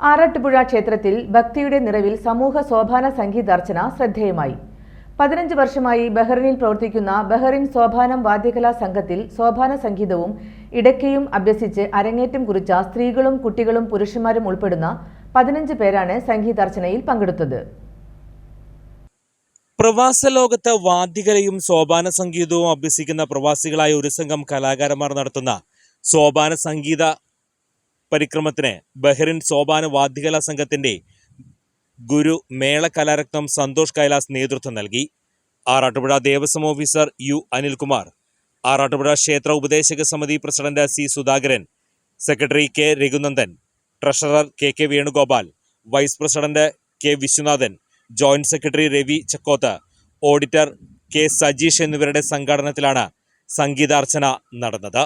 ആറാട്ടുപുഴ ക്ഷേത്രത്തിൽ ഭക്തിയുടെ നിറവിൽ സമൂഹ സോപാന സംഗീതാർച്ചന ശ്രദ്ധേയമായി. പതിനഞ്ച് വർഷമായി ബഹ്റിനിൽ പ്രവർത്തിക്കുന്ന ബഹ്റിൻ സോപാനം വാദ്യകലാ സംഘത്തിൽ സോപാന സംഗീതവും ഇടയ്ക്കയും അഭ്യസിച്ച് അരങ്ങേറ്റം കുറിച്ച സ്ത്രീകളും കുട്ടികളും പുരുഷന്മാരും ഉൾപ്പെടുന്ന പതിനഞ്ച് പേരാണ് സംഗീതാർച്ചനയിൽ പങ്കെടുത്തത്. പ്രവാസ ലോകത്ത് വാദ്യകലയും സോപാന സംഗീതവും അഭ്യസിക്കുന്ന പ്രവാസികളായ ഒരു സംഘം കലാകാരന്മാർ നടത്തുന്ന സോപാന സംഗീത പരിക്രമത്തിന് ബഹ്റിൻ സോപാന വാദ്യകലാ സംഘത്തിന്റെ ഗുരു മേള കലാരത്നം സന്തോഷ് കൈലാസ് നേതൃത്വം നൽകി. Arattupuzha Devaswom officer U Anilkumar. Arattupuzha ക്ഷേത്ര ഉപദേശക സമിതി president C Sudhakaran. Secretary K Raghunandan. Treasurer K K Venugopal. Vice president K Viswanathan. Joint secretary Ravi Chakkoth. Auditor K Sajeesh എന്നിവരുടെ സംഘാടനത്തിലാണ് സംഗീതാർച്ചന നടന്നത്.